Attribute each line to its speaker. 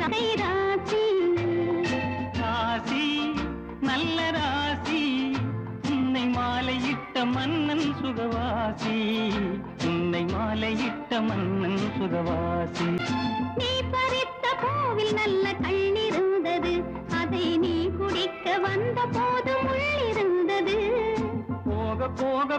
Speaker 1: ராசி ராசி நல்ல ராசி. உன்னை மாலையிட்ட மன்னன் சுகவாசி. உன்னை மாலையிட்ட மன்னன் சுகவாசி.
Speaker 2: நீ பறித்த பூவில் நல்ல கண்ணிருந்தது. அதை நீ குடிக்க வந்த போது உள்ளிருந்தது
Speaker 1: போக போக